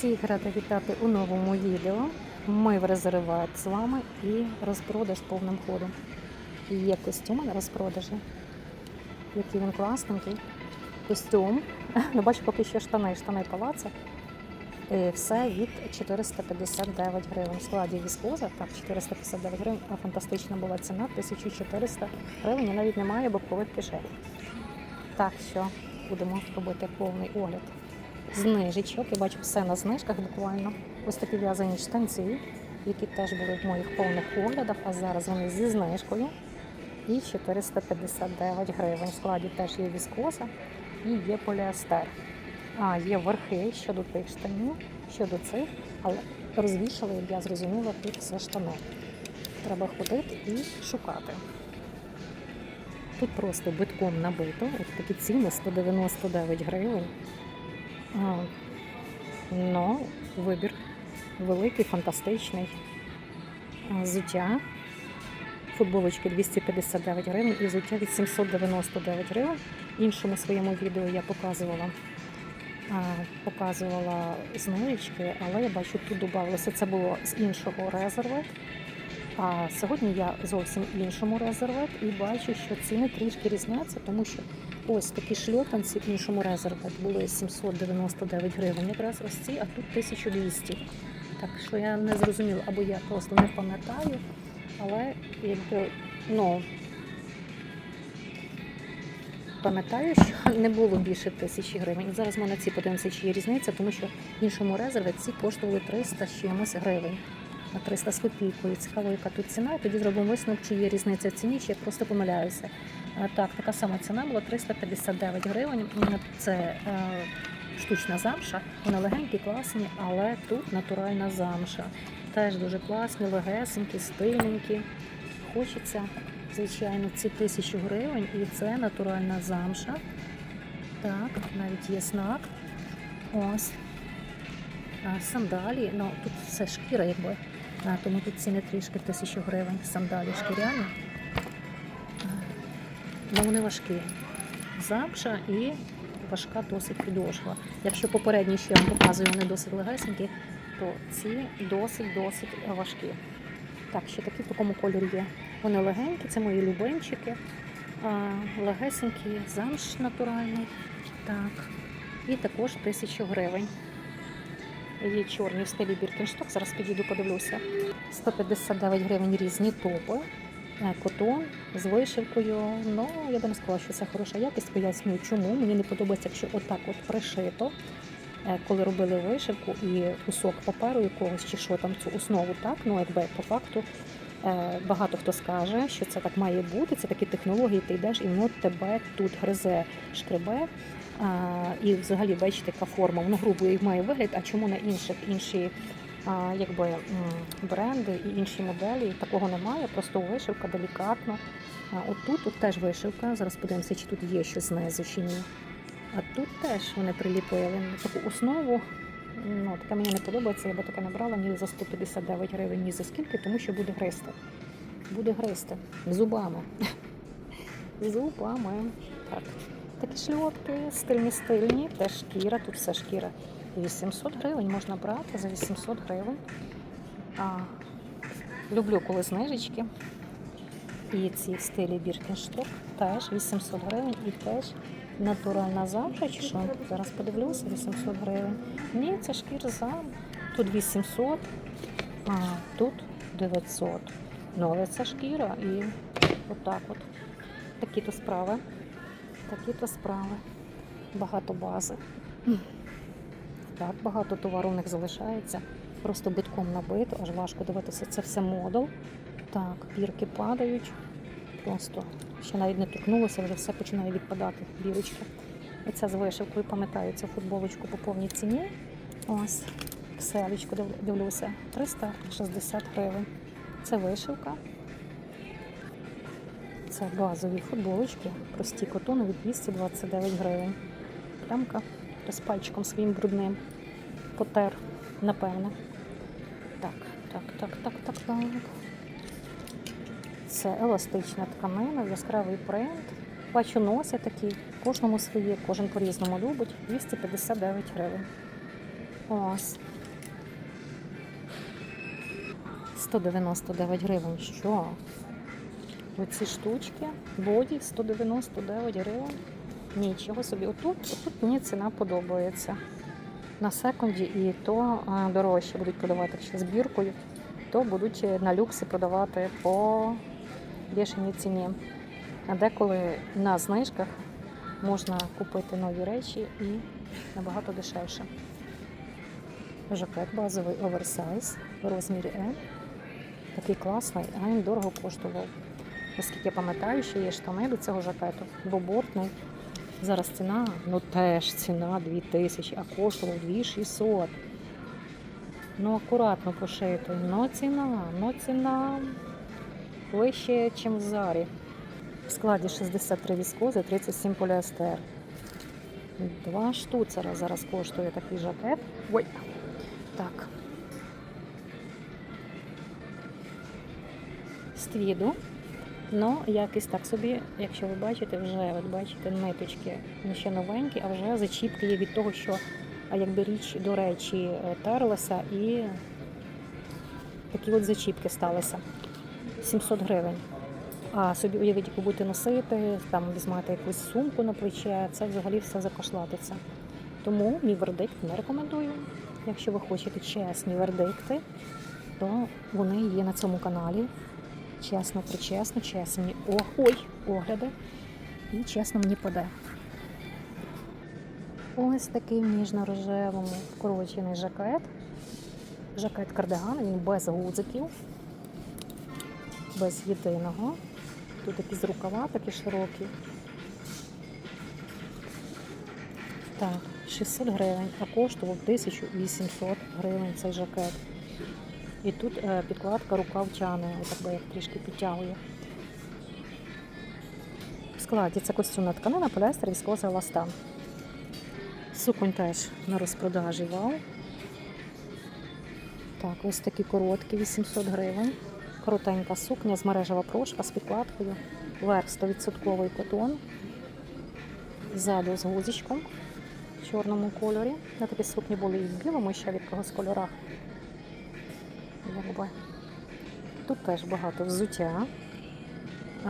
Всіх рада вітати у новому відео. Ми в резерват з вами і розпродаж повним ходом. І Є костюми на розпродажі. Який він класненький. Костюм. Ну, бачу, поки що штани, штани палаци. Е, Все від 459 гривень. В складі віскоза, так, 459 гривень, а фантастична була ціна 1400 гривень. І навіть немає бокових кишень. Так що будемо робити повний огляд знижечок. Я бачу все на знижках буквально. Ось такі в'язані штанці, які теж були в моїх повних оглядах, а зараз вони зі знижкою. І 459 гривень. В складі теж є віскоза і є поліестер. А, є верхи щодо тих штанів, щодо цих, але розвішали, як я зрозуміла, тут все штани. Треба ходити і шукати. Тут просто битком набито, ось такі ціни 199 гривень. А, Ну, вибір великий, фантастичний. Взуття. Футболочки 259 гривень і взуття від 799 гривень. Іншому своєму відео я показувала, показувала знижечки, але я бачу, тут додавалося. Це було з іншого резерву. А сьогодні я зовсім іншому резервет і бачу, що ціни трішки різняться, тому що ось такі шльопанці в іншому резервет були 799 гривень, якраз ось ці, а тут 1200. Так що я не зрозуміла, або я просто не пам'ятаю, але якби ну пам'ятаю, що не було більше тисячі гривень. Зараз ми на ці подивимося, чи є різниця, тому що в іншому резерві ці коштували 300 з чимось гривень на 300 з копійкою. Цікаво, яка тут ціна. І тоді зробимо висновок, чи є різниця в ціні, чи я просто помиляюся. А, Так, така сама ціна була 359 гривень. Це е, штучна замша. Вони легенькі, класні, але тут натуральна замша. Теж дуже класні, легесенькі, стильненькі. Хочеться, звичайно, ці тисячу гривень, і це натуральна замша. Так, навіть є знак. Ось. Сандалі, ну тут все шкіра, якби. Тому тут ціни трішки тисячу гривень. Сандалі шкіряні. А, Ну вони важкі. Замша і важка досить підошва. Якщо попередні, що я вам показую, вони досить легесенькі, то ці досить-досить важкі. Так, ще такі в такому кольорі є. Вони легенькі, це мої любимчики. А, легесенькі, замш натуральний. Так. І також тисячу гривень. Є чорні в стилі Біркеншток. Зараз підійду, подивлюся. 159 гривень різні топи. Котон з вишивкою. Ну, я би не сказала, що це хороша якість. Пояснюю, чому. Мені не подобається, якщо отак от пришито. Е, Коли робили вишивку і кусок паперу якогось чи що там цю основу, так, ну якби по факту е, багато хто скаже, що це так має бути, це такі технології, ти йдеш і воно тебе тут гризе, шкребе. І взагалі бачите, яка форма, воно грубо має вигляд, а чому на інших інші якби, бренди і інші моделі такого немає, просто вишивка делікатно. От тут, тут теж вишивка. Зараз подивимося, чи тут є щось знизу чи ні. А тут теж вони приліпили таку основу. Ну, таке мені не подобається, я би таке не брала ні за 159 гривень, ні за скільки, тому що буде гристи. Буде гристи зубами. Зубами. Так. Такі шльопки, стильні стильні, теж шкіра, тут все шкіра. 800 гривень можна брати за 800 гривень. А, люблю коли знижечки. І ці в стилі Біркеншток теж 800 гривень і теж натуральна замша, чи що? Зараз подивлюся, 800 гривень. Ні, це шкіра зам. Тут 800, а тут 900. Ну, але це шкіра і отак от. Такі то справи. Такі то справи. Багато бази. Так, багато товару в них залишається. Просто битком набито, аж важко дивитися. Це все модул. Так, бірки падають. Просто ще навіть не торкнулося, вже все починає відпадати. Бірочки. Оця з вишивкою, пам'ятаю, цю футболочку по повній ціні. Ось, кселечку дивлюся. 360 гривень. Це вишивка. Це базові футболочки, прості котонові 229 гривень. Плямка з пальчиком своїм брудним. Потер, напевне. Так, так, так, так, так, так. Це еластична тканина, яскравий принт. Бачу, носять такі, кожному своє, кожен по-різному любить. 259 гривень. Ось. 199 гривень. Що? Оці штучки, боді 199 гривень. Нічого собі. Отут, отут мені ціна подобається. На секунді і то а, дорожче будуть продавати ще збіркою, то будуть на люксі продавати по бішеній ціні. А деколи на знижках можна купити нові речі і набагато дешевше. Жакет базовий оверсайз в розмірі М. Такий класний, а він дорого коштував. Наскільки я пам'ятаю, ще є штани до цього жакету, двобортний. Зараз ціна, ну теж ціна 2000, а коштував 2600. Ну, акуратно пошитий. Ну ціна, ну ціна вище, ніж в зарі. В складі 63 віскози, 37 поліестер. Два штуцера зараз коштує такий жакет. Ой. Так. Ствіду. Ну, якість так собі, якщо ви бачите, вже от бачите ниточки не ще новенькі, а вже зачіпки є від того, що а якби річ, до речі, е, терлася і такі от зачіпки сталися. 700 гривень. А собі уявіть, яку будете носити, там візьмете якусь сумку на плече, це взагалі все закошлатиться. Тому мій вердикт не рекомендую. Якщо ви хочете чесні вердикти, то вони є на цьому каналі. Чесно, причесно, чесні ой, огляди і чесно мені поде. Ось такий ніжно-рожевому вкорочений жакет. Жакет кардиган, він без гудзиків, без єдиного. Тут якісь рукава такі широкі. Так, 600 гривень, а коштував 1800 гривень цей жакет. І тут е, підкладка рукавчани, отак би як трішки підтягує. В складі це костюмна тканина, поліестер, віскоза, еластан. Суконь теж на розпродажі вау. Так, ось такі короткі, 800 гривень. Коротенька сукня з мережева прошка з підкладкою. Верх 100% котон. Ззаду з гузичком в чорному кольорі. На такі сукні були і в білому, і ще в якогось кольорах. Якби. Тут теж багато взуття.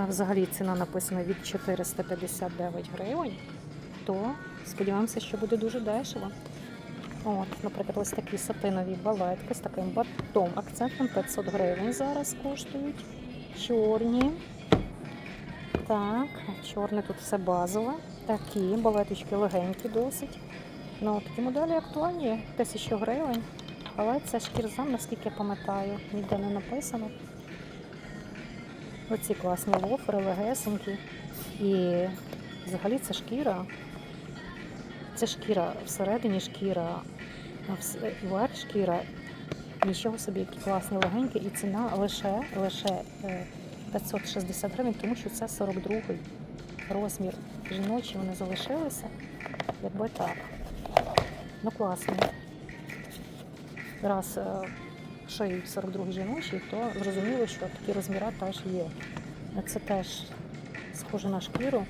Взагалі ціна написана від 459 гривень, то сподіваємося, що буде дуже дешево. От, наприклад, ось такі сатинові балетки з таким батом акцентом 500 гривень зараз коштують. Чорні. Так, чорне тут все базове. Такі балеточки легенькі досить. Ну, такі моделі актуальні, 1000 гривень. Але це шкірзам, наскільки я пам'ятаю, ніде не написано. Оці класні лофери, легесенькі. І взагалі це шкіра. Це шкіра всередині шкіра, верх шкіра. Нічого собі, які класні легенькі, і ціна лише, лише е, 560 гривень, тому що це 42-й розмір. Жіночі вони залишилися. Якби так. Ну класно. Раз шиють 42 жіночі, то зрозуміло, що такі розміри теж є. Це теж схоже на шкіру.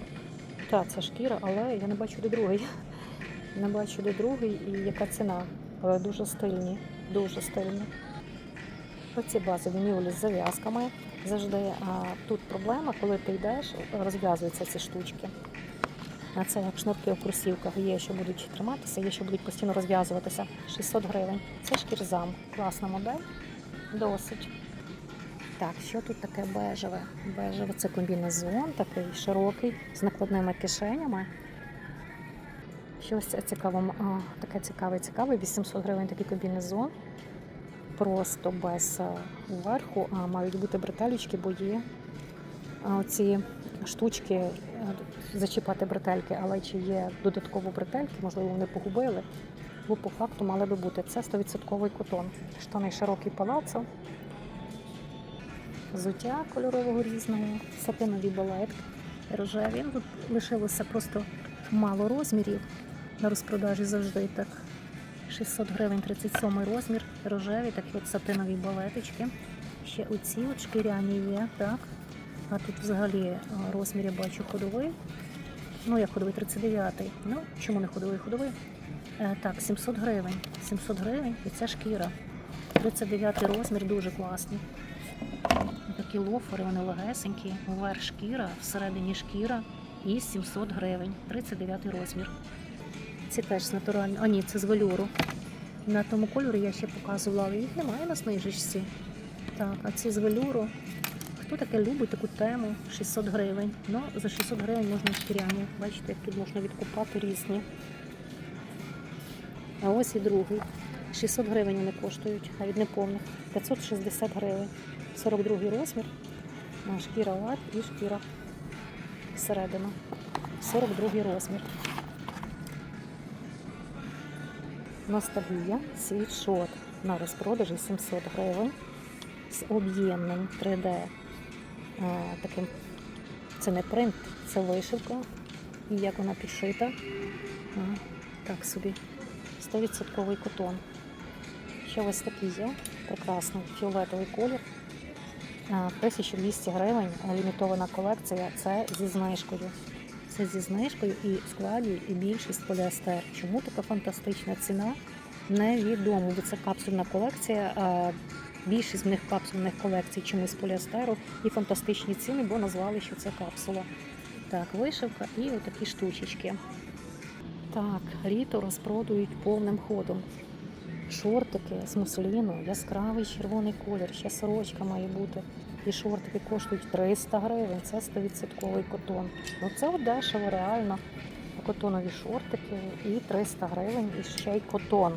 Так, це шкіра, але я не бачу де другий. Не бачу де другий і яка ціна. Але дуже стильні, дуже стильні. Оці базові мюлі з зав'язками завжди. А тут проблема, коли ти йдеш, розв'язуються ці штучки. Це як шнурки у кросівках. Є, що будуть триматися, є, що будуть постійно розв'язуватися. 600 гривень. Це шкірзам. Класна модель. Досить. Так, що тут таке бежеве? Бежеве це комбінезон, такий широкий, з накладними кишенями. Щось це цікаво, а, таке цікаве, цікаве. 800 гривень такий комбінезон. Просто без верху, а мають бути бретелючки, бо є оці штучки е, зачіпати бретельки, але чи є додатково бретельки, можливо, вони погубили. Бо по факту мали би бути. Це 100% котон. Штани широкий палацо, взуття кольорового різного, сатинові балетки, рожеві. Лишилося просто мало розмірів. На розпродажі завжди так. 600 гривень 37 розмір, рожеві, такі от сатинові балеточки. Ще оці от шкіряні є, так. А тут взагалі розмір я бачу ходовий. Ну, як ходовий 39-й. Ну, чому не ходовий ходовий? Е, Так, 700 гривень. 700 гривень і це шкіра. 39 розмір, дуже класні. Такі лофери, вони легесенькі, вверх шкіра, всередині шкіра і 700 гривень. 39 розмір. Ці теж з натурального. А ні, це з велюру. На тому кольорі я ще показувала, але їх немає на знижечці. Так, а ці з велюру. Хто таке любить таку тему? 600 гривень. Ну, за 600 гривень можна шкіряні. Бачите, як тут можна відкупати різні. А ось і другий. 600 гривень вони коштують, навіть не повних. 560 гривень. 42 розмір. А, Шкіра лад і шкіра всередина. 42 розмір. Ностальгія, світшот на розпродажі 700 гривень з об'ємним 3D. Таким, це не принт, це вишивка. І як вона підшита. Так собі. 100% котон. Ще ось такий є. Прекрасний фіолетовий колір. Е, 1200 гривень. Лімітована колекція. Це зі знижкою. Це зі знижкою і складі, і більшість поліестер. Чому така фантастична ціна? Невідомо, бо це капсульна колекція. Більшість з них капсульних колекцій чомусь поліестеру і фантастичні ціни, бо назвали, що це капсула. Так, вишивка і отакі штучечки. Так, ріто розпродують повним ходом. Шортики з мусліну, яскравий червоний колір, ще сорочка має бути. І шортики коштують 300 гривень, це 100% котон. Ну це дешево, реально. Котонові шортики і 300 гривень, і ще й котон.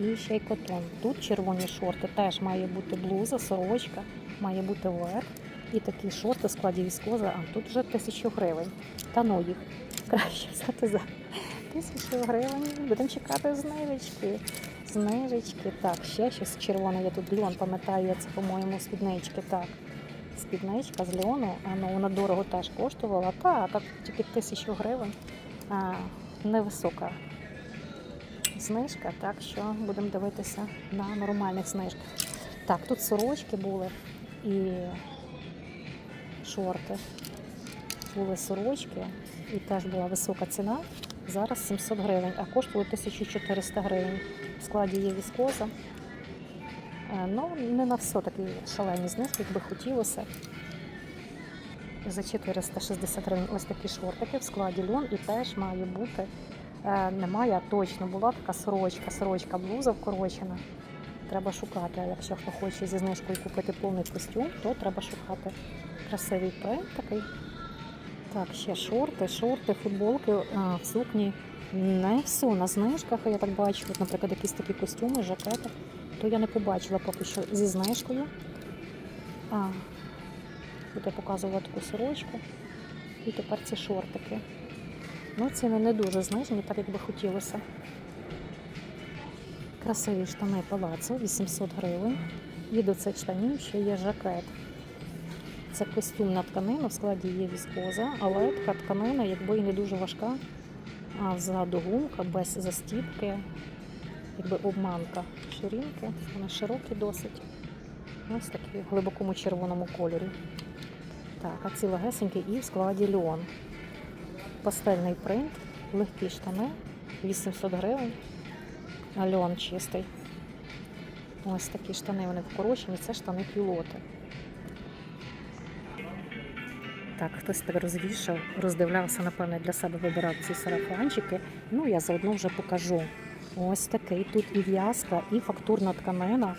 І ще й котон. Тут червоні шорти, теж має бути блуза, сорочка, має бути верх. І такі шорти в складі віскоза, а тут вже тисячу гривень. Та ну їх краще взяти за тисячу гривень. Будемо чекати знижечки. Знижечки. Так, ще щось червоне. Я тут льон пам'ятаю, це, по-моєму, спіднички. Так. Спідничка з льону, а ну вона дорого теж коштувала. Так, а тільки тисячу гривень. А, невисока знижка, так що будемо дивитися на нормальних знижках. Так, тут сорочки були і шорти. Були сорочки, і теж була висока ціна. Зараз 700 гривень, а коштує 1400 гривень. В складі є віскоза. Е, Ну, не на все такі шалені знижки, як би хотілося. За 460 гривень ось такі шортики в складі льон і теж має бути. Е, Немає, точно була така сорочка, сорочка блуза вкорочена. Треба шукати. А якщо хто хоче зі знижкою купити повний костюм, то треба шукати красивий принт такий. Так, ще шорти, шорти, футболки а, в сукні. Не все на знижках, я так бачу. От, наприклад, якісь такі костюми, жакети, то я не побачила поки що зі знижкою. А, тут я показувала таку сорочку. І тепер ці шортики. Ну, ціни не дуже знижені, так як би хотілося. Красиві штани палацо, 800 гривень. І до цих штанів ще є жакет. Це костюмна тканина, в складі є віскоза, але така тканина, якби і не дуже важка, а ззаду гумка, без застіпки, якби обманка ширинки, вони широкі досить. Ось такі в глибокому червоному кольорі. Так, а ці легесенькі і в складі льон. Пастельний принт, легкі штани, 800 гривень, а льон чистий. Ось такі штани, вони вкорочені, це штани пілоти. Так, хтось так розвішав, роздивлявся, напевне, для себе вибирав ці сарафанчики. Ну, я заодно вже покажу. Ось такий тут і в'язка, і фактурна тканина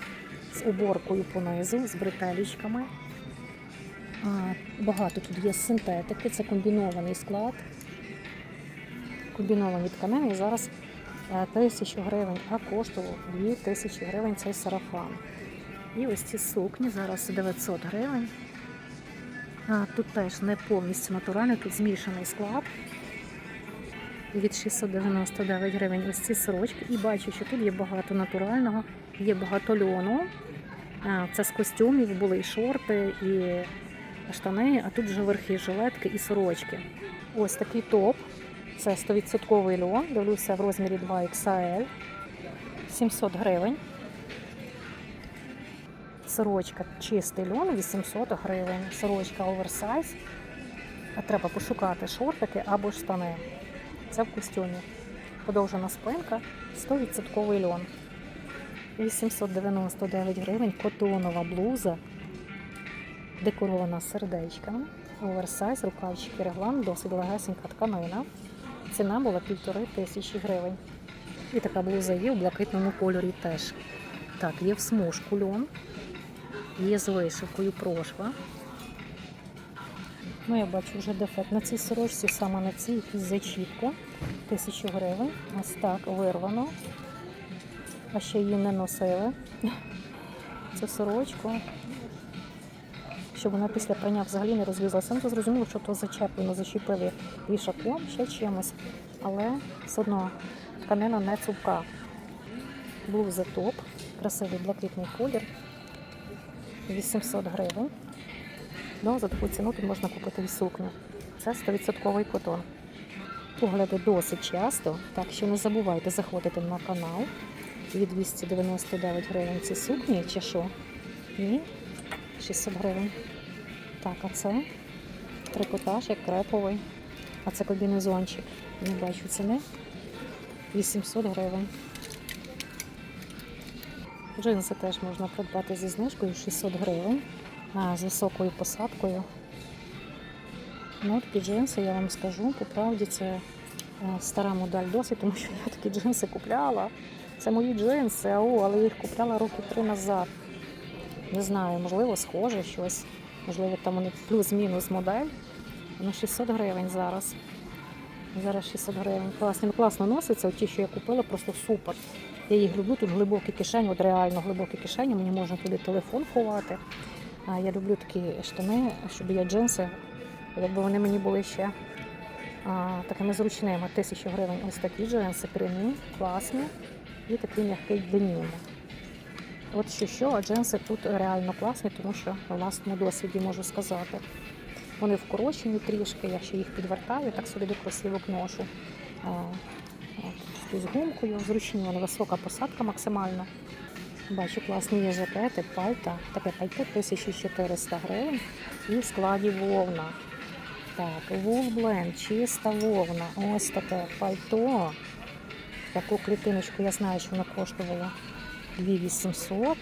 з уборкою понизу, з бретелічками. Багато тут є синтетики, це комбінований склад. Комбіновані тканини. І зараз е, тисячу гривень, а коштував 2 тисячі гривень цей сарафан. І ось ці сукні зараз 900 гривень. А, тут теж не повністю натуральний, тут змішаний склад. Від 699 гривень ось ці сорочки. І бачу, що тут є багато натурального, є багато льону. Це з костюмів були і шорти, і штани, а тут вже верхи, жилетки і сорочки. Ось такий топ. Це 100% льон. Дивлюся в розмірі 2XL. 700 гривень. Сорочка чистий льон 800 гривень. Сорочка оверсайз. А треба пошукати шортики або штани. Це в костюмі. подовжена спинка, 100% льон. 899 гривень котонова блуза, декорована сердечками, оверсайз, рукавчики, реглан, досить легесенька тканина. Ціна була півтори тисячі гривень. І така блуза є в блакитному кольорі теж. Так, є в смужку льон, є з вишивкою прошва. Ну, я бачу вже дефект на цій сорочці, саме на цій якісь зачіпка. Тисячу гривень. Ось так вирвано. А ще її не носили. Цю сорочку. Щоб вона після прання взагалі не розв'язалася. Ну, то зрозуміло, що то зачеплено, зачепили вішаком, ще чимось. Але все одно тканина не цупка. Блуза топ, красивий блакитний колір. 800 гривень. Ну, за таку ціну тут можна купити і сукню. Це 100% котон. Погляди досить часто, так що не забувайте заходити на канал. Від 299 гривень ці сукні чи що? Ні, 600 гривень. Так, а це трикотаж, як креповий. А це комбінезончик. Не бачу ціни. 800 гривень. Джинси теж можна придбати зі знижкою 600 гривень з високою посадкою. Ну, такі джинси, я вам скажу, по правді це е, стара модель досить, тому що я такі джинси купляла. Це мої джинси, ау, але я їх купляла роки три назад. Не знаю, можливо, схоже щось. Можливо, там вони плюс-мінус модель. Ну, 600 гривень зараз. Зараз 600 гривень. Класно, ну, класно носиться. Ті, що я купила, просто супер. Я їх люблю, тут глибокі кишені, от реально глибокі кишені, мені можна туди телефон ховати. А я люблю такі штани, щоб я джинси, якби вони мені були ще а, такими зручними. Тисячу гривень ось такі джинси прямі, класні і такий м'який денім. От що що, а джинси тут реально класні, тому що на власному досвіді можу сказати. Вони вкорочені трішки, я ще їх підвертаю, так собі до кросівок ношу. З гумкою, зручні, вони висока посадка максимальна. Бачу, класні є жакети, пальта. Таке пальто 1400 гривень і в складі вовна. Так, вулблен, чиста вовна. Ось таке пальто. Таку клітиночку я знаю, що воно коштувало 2800,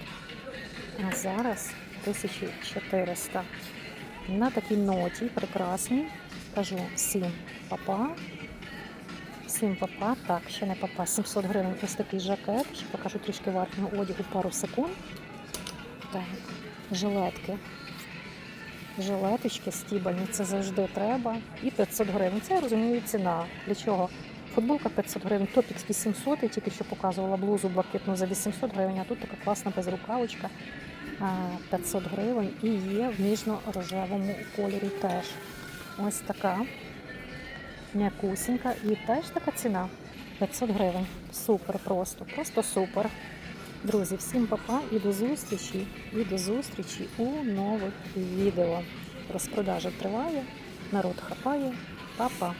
а зараз 1400. На такій ноті прекрасній. Кажу всім папа. Всім папа. Так, ще не папа. 700 гривень ось такий жакет. Ще покажу трішки верхнього одягу пару секунд. Так, жилетки. Жилеточки стібані, це завжди треба. І 500 гривень. Це я розумію ціна. Для чого? Футболка 500 гривень, топік 800, я тільки що показувала блузу блакитну за 800 гривень, а тут така класна безрукавочка 500 гривень і є в ніжно-рожевому кольорі теж. Ось така м'якусінька і теж така ціна 500 гривень. Супер просто, просто супер. Друзі, всім папа і до зустрічі, і до зустрічі у нових відео. Розпродажа триває, народ хапає. Па-па!